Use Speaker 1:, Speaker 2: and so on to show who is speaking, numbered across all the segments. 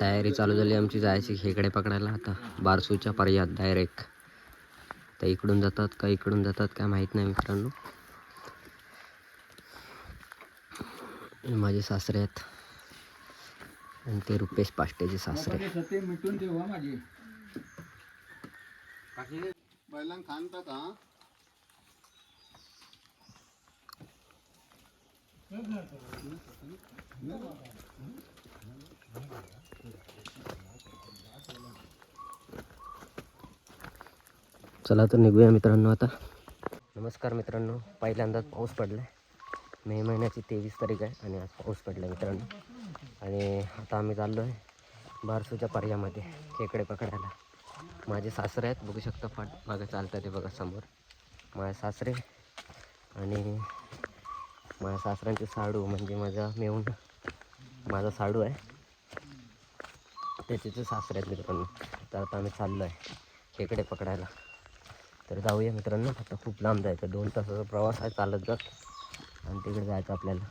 Speaker 1: तयारी चालू झाली आमची जायची खेकडे पकडायला आता. बारसूच्या पर्यात डायरेक्ट तर इकडून जातात का इकडून जातात काय माहीत नाही मित्रांनो. माझे सासरे आहेत. आणि ते रुपेश पाष्टेचे सासरे.
Speaker 2: सते
Speaker 1: चला तर निघूया मित्रांनो आता. नमस्कार मित्रांनो पहिल्यांदाच पाऊस पडला आहे मे महिन्याची तेवीस तारीख आहे आणि आज पाऊस पडला मित्रांनो. आणि आता आम्ही चाललो आहे बारसूच्या पर्यामध्ये खेकडे पकडायला. माझे सासरे आहेत बघू शकता फाट मागं चालतं ते बघा समोर. माझे सासरे आणि माझ्या सासऱ्यांचे साडू म्हणजे माझा मेहून माझा साडू आहे. त्याचे सासरे आहेत मित्रांनो तर आता आम्ही चाललो आहे खेकडे पकडायला. तर जाऊया मित्रांनो. आता खूप लांब जायचं. दोन तासाचा प्रवास आहे चालत जात. आणि तिकडे जायचं आपल्याला.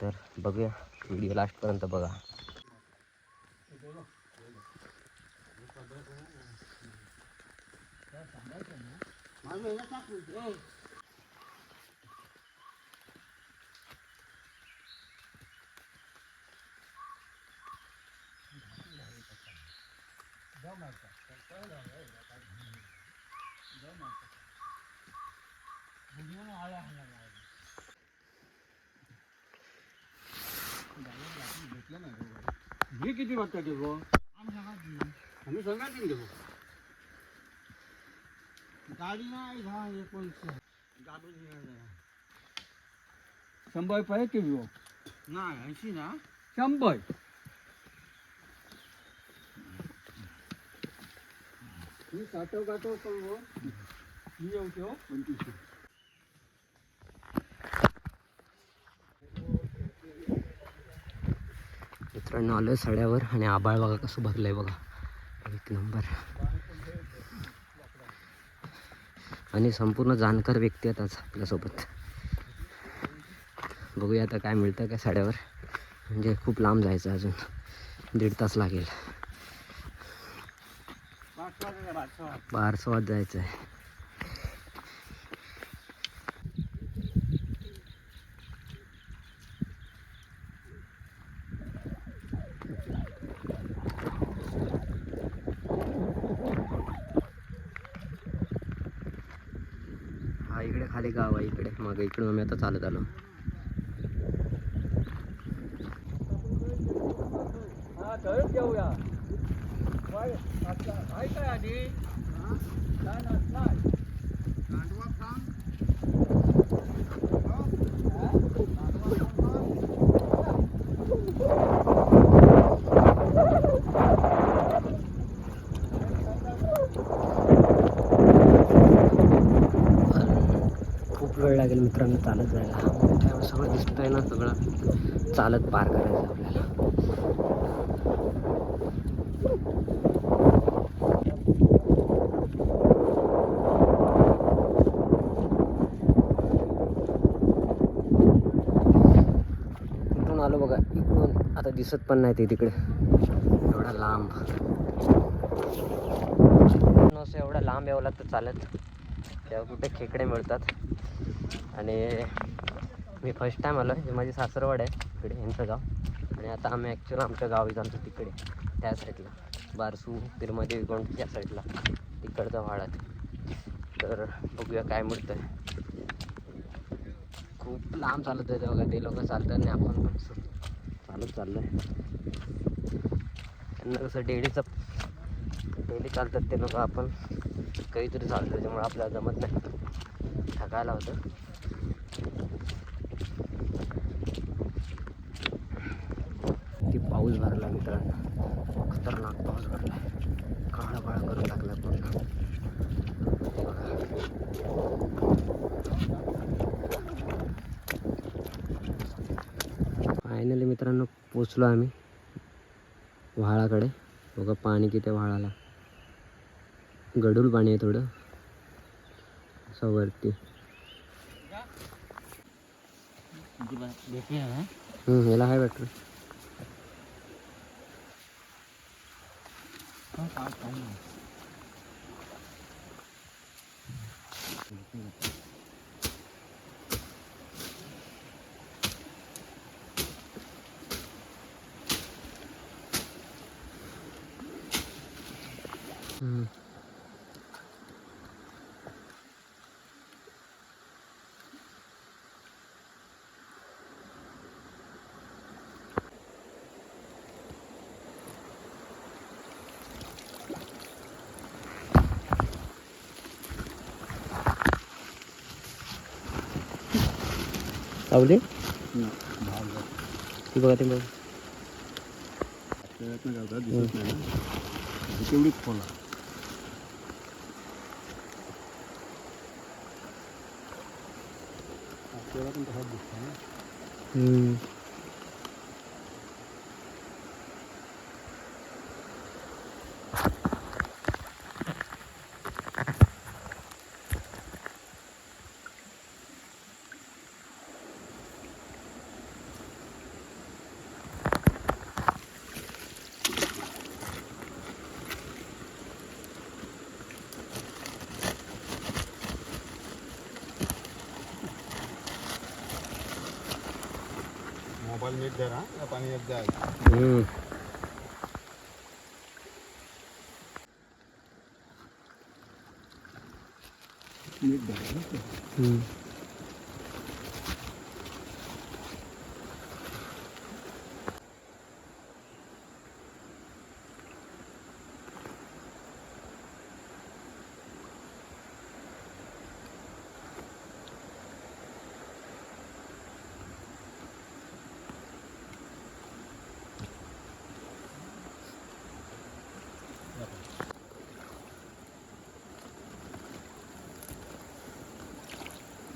Speaker 1: तर बघूया. व्हिडिओ लास्टपर्यंत बघा.
Speaker 2: हे किती वाजता ठेवू आम्ही सांगायचं ठेवू गाडी नाही हा एकोणीसशे शंभर रुपये की नाही ऐंशी ना शंभर मी साठव गाठव करू मी येऊ ठेव? पंचवीसशे
Speaker 1: मित्रांनो आलं सड्यावर आणि आबाळ बघा कसं भरलंय बघा. एक नंबर. आणि संपूर्ण जाणकार व्यक्ती आहेत आज आपल्यासोबत. बघूया आता काय मिळतं काय साड्यावर. म्हणजे खूप लांब जायचं अजून. दीड तास लागेल. बारसवात जायचं आहे हा इकडे खाली गाव आहे इकडे. मग इकडून आम्ही आता चालत आलो.
Speaker 2: हा तळच घेऊया काय आता आहे काय आधी काय नसणार
Speaker 3: गांडवा खान
Speaker 1: खूप वेळ लागेल मित्रांनो चालत जायला मोठ्या सगळं दिसतंय ना सगळं चालत पार करायचं आपल्याला. आलो बघा इकडून आता दिसत पण नाही ते तिकडे. एवढा लांब. असं एवढा लांब यावं लागतं चालत. तेव्हा कुठे खेकडे मिळतात. आणि मी फर्स्ट टाईम आलो आहे माझी सासरवाड आहे. इकडे यांचं गाव. आणि आता आम्ही ॲक्च्युअली आमच्या गावी जातो तिकडे. त्या साईडला बारसू तिरमध्ये कोण त्या साईडला तिकडचा वाडात तर बघूया काय मिळतं खूप लांब चालत आहे बघा. ते लोक चालतात आणि आपण पण चालत चाललं आहे त्यांना कसं डेलीचं डेली चालतात ते लोक आपण. काहीतरी चालतो त्याच्यामुळे आपल्याला जमत नाही. थकायला होतं किती पाऊस भरला मित्रांनो खतरनाक पाऊस भरला. काळा काळा करून टाकला पूर्ण. फायनली मित्रांनो पोचलो आम्ही व्हाळाकडे. बघा पाणी किती व्हाळाला. गडूळ पाणी आहे थोडं. असं वरती. हम्म, याला आहे बॅटरी 刚打开的。嗯。सावली ती बघा ती बघा.
Speaker 3: तेवढीच खोला आपल्याला पण तसाच दिसतो ना? मोबाईल नीट धरा या पाणी येत जाय
Speaker 1: हम्म.
Speaker 3: नीट धरा
Speaker 1: हम्म.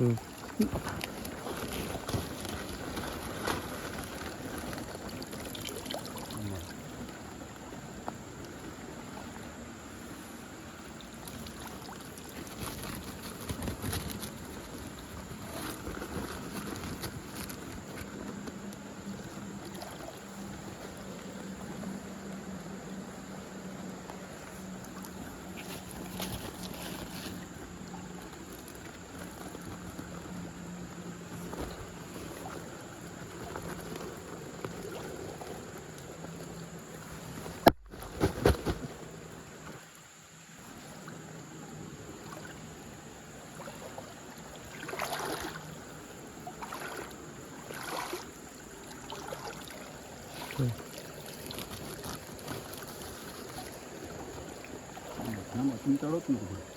Speaker 1: हम्म.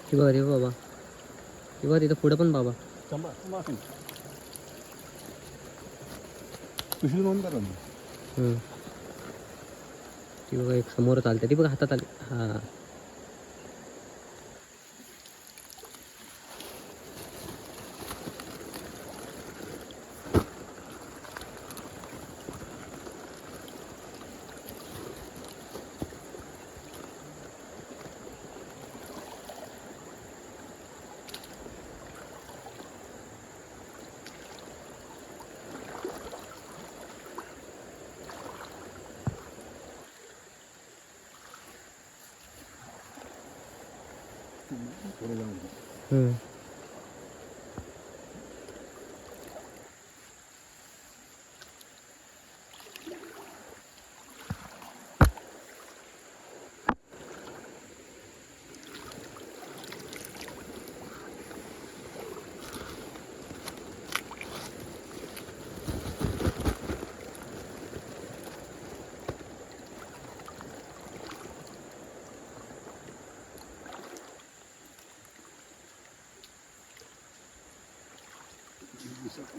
Speaker 1: ती बघा रे बाबा. ती बघा तिथं पुढं पण बाबा. ती बघा एक समोर चालते ती बघा हातात आली. हा. 嗯。
Speaker 3: थोडं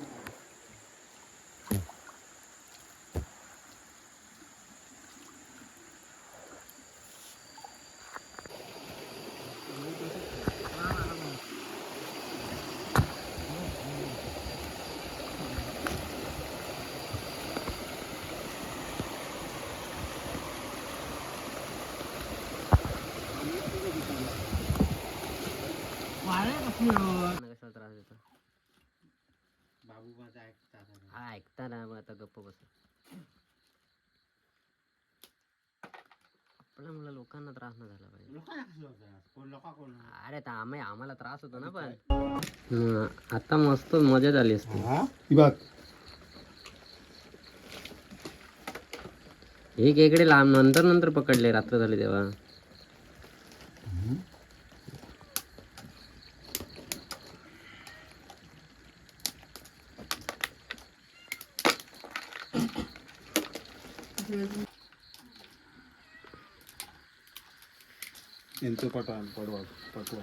Speaker 3: जाऊन
Speaker 1: हम्म. कशाला त्रास देतो
Speaker 2: बाबू माझा ऐकतात
Speaker 1: ना मग आता गप्प बस. आपल्यामुळे लोकांना त्रास नाही झाला पाहिजे. अरे तर आम्ही आम्हाला त्रास होतो ना पण. आता मस्त मजा झाली असती.
Speaker 3: हा? ती
Speaker 1: हे खेकडे लांब नंतर नंतर पकडले रात्र झाली तेव्हा.
Speaker 3: त्यांचं पटा पडवा पटवा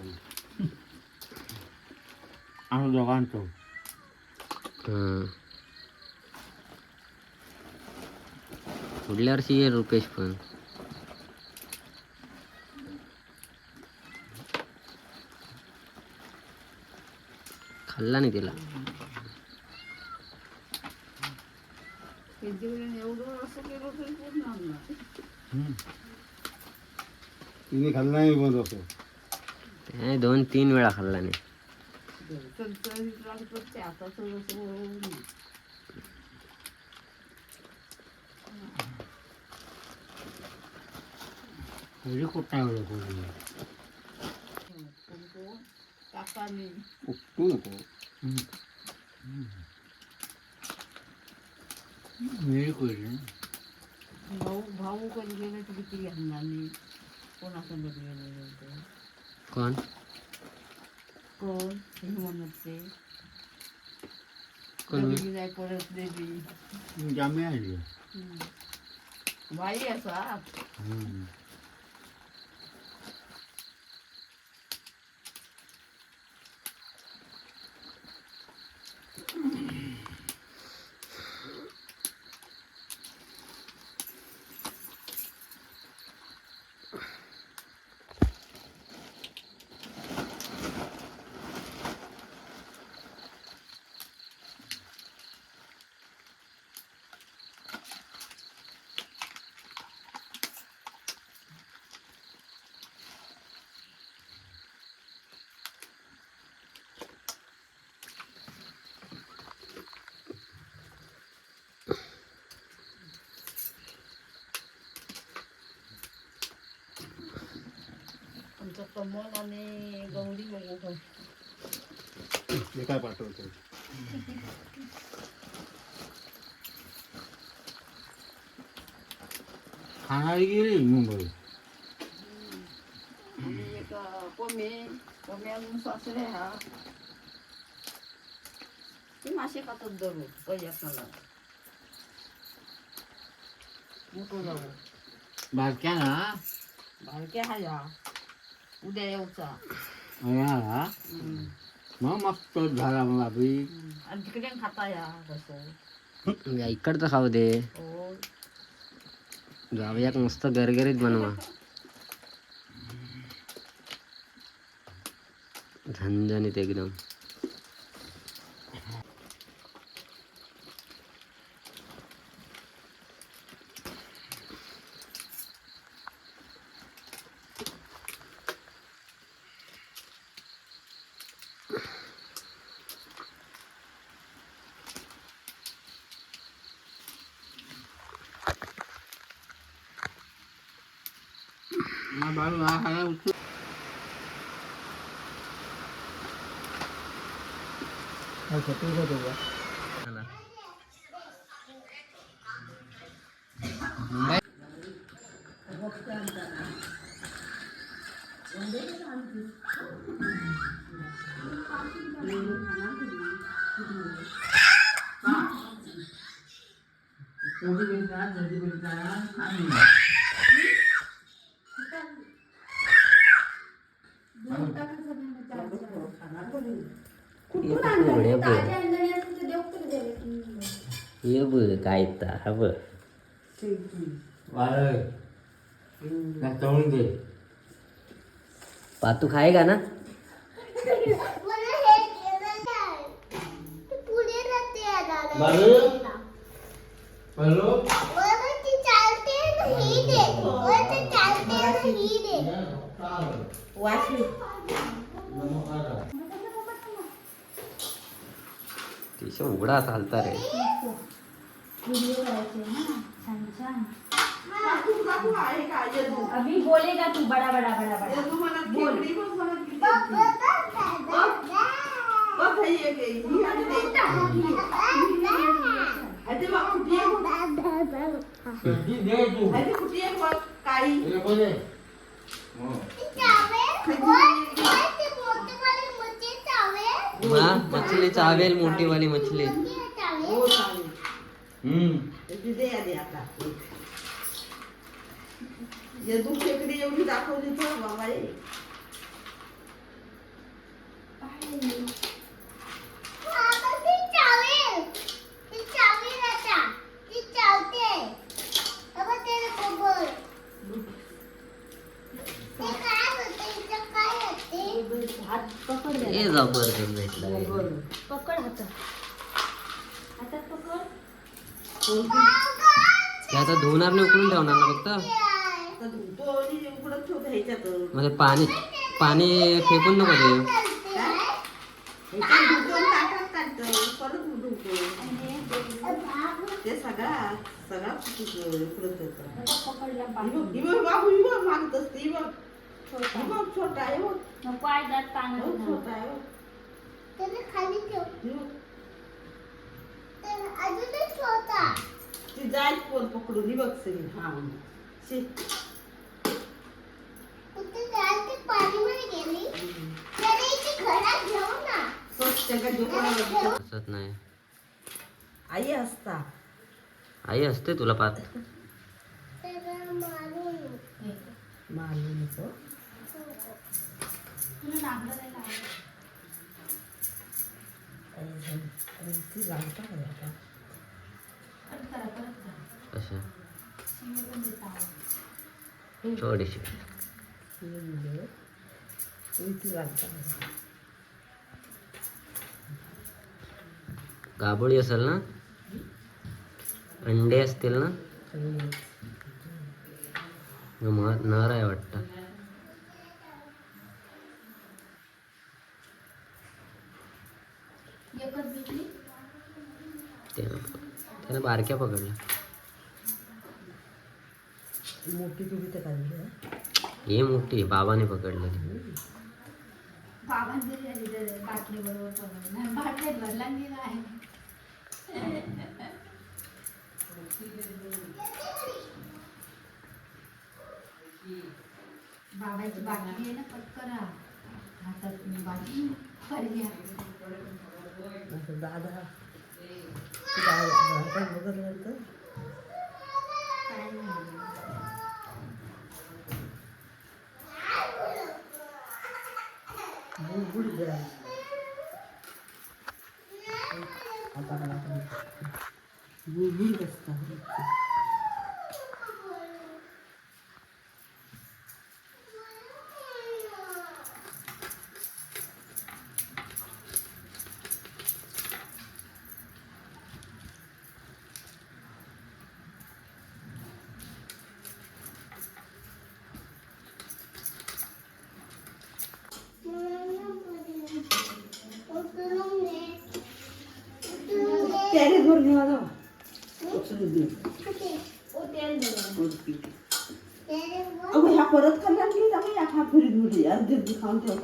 Speaker 2: आम्ही दोघांचो
Speaker 1: हम्म. पुढल्या वर्षी ये रुपेश पण खाल्ला नाही तिला
Speaker 3: तिने खाल्लं नाही बंद असं
Speaker 1: त्याने दोन तीन वेळा खाल्ला नाही
Speaker 2: घरी कुठं नाही कोणी
Speaker 3: उपटू नको
Speaker 2: मिळी कोणी
Speaker 4: भाऊ भाऊ कधी गेले तर किती घेणार नाही कोणासोबत गेलेले होते
Speaker 1: कोण?
Speaker 4: कोण? म्हणत ते
Speaker 1: कोण?
Speaker 4: जाय परत देवी
Speaker 2: जामे आली
Speaker 4: बाई असा आमचं कमल आणि गौरी बघू पण
Speaker 3: हे काय पाठवतो
Speaker 2: खाणारी गेली मुंबई
Speaker 4: आणि एक कोमे कोमे अजून सासरे हा ते मासे खातात दररोज पहिल्यासनाला मोठं जाऊ
Speaker 2: बारक्या ना
Speaker 4: बारके हा या उद्या येऊचा.
Speaker 2: या
Speaker 4: हम्म.
Speaker 2: मग मस्त झाला मला बी.
Speaker 4: आणि तिकडे खाता या कसं
Speaker 1: या इकडचं खाऊ दे.
Speaker 4: हो.
Speaker 1: जाऊयाक मस्त गरगरीत बनवा. झणझणीत एकदम.
Speaker 2: मग बाळू हा खायला उचलू
Speaker 1: ये बघ काय तर हा बघ
Speaker 2: वारं चवळून दे
Speaker 1: पातू खायगा ना
Speaker 2: बाळू
Speaker 1: केशव उघडा आता रे
Speaker 5: अभी बोलेगा तू बड़ा बड़ा बड़ा बड़ा।
Speaker 6: बोल। काही हाँ
Speaker 1: मछली चावेल मोठी वाली मछली
Speaker 6: हो चालेल त्याची दे आधी आता यदू खेकडी एवढी दाखवली तर बाबा रे.
Speaker 5: हात पकड
Speaker 1: हे
Speaker 5: जरा.
Speaker 1: जबरदस्त भेटलं.
Speaker 5: पकड हातात. पकड.
Speaker 1: ते आता धुवणार नाही उकळून ठेवणार ना फक्त? म्हणजे पाणी पाणी फेकून नको ते
Speaker 6: सगळा सगळा
Speaker 5: पकडला
Speaker 6: ही
Speaker 5: पाणी
Speaker 6: बघ, ही बघ बाबू ही बघ मागत असते ही बघ ही बघ छोटा आहे बघ
Speaker 5: नको आहे दात
Speaker 6: हो,
Speaker 5: पाण्यात
Speaker 6: छोटा. आहे बघ ही बघ. ती जाईल पोर पकडून. ही बघ सगळी. हा शी. स्वच्छ का जोपायला
Speaker 1: असत नाही
Speaker 6: आई असता
Speaker 1: आई असते तुला पाहत
Speaker 6: मारून तो.
Speaker 5: तुला नागलं नाही. लावलं.
Speaker 6: आई झाली. आई ती लागता का आता?
Speaker 5: परत करा परत
Speaker 1: थोडीशी
Speaker 6: ही?
Speaker 1: गाबोळी असेल ना? अंडे असतील ना? नर आहे वाटतं
Speaker 5: एकच भेटली
Speaker 1: त्यानं त्यानं बारक्या पकडल्या.
Speaker 6: मोठी तुझी तर काढली हं?
Speaker 1: ही मोठी बाबाने पकडलं
Speaker 5: बाबांचे बाटली बरोबर पकडली. नाही बाटलीत भरला गेला आहे. बाबाची बाटली आहे ना पटकन हातात बाटली फरली आहे
Speaker 6: असं दादा ते काय आपण बघितलं तर
Speaker 5: काय नाही
Speaker 6: बुडबुड द्या आता मला बुडबुड असतात उचलून दे. अगं ह्या परत खाल्ल्या की जाऊ या खा फरीत मुली अर्धी अर्धी खाऊन ठेव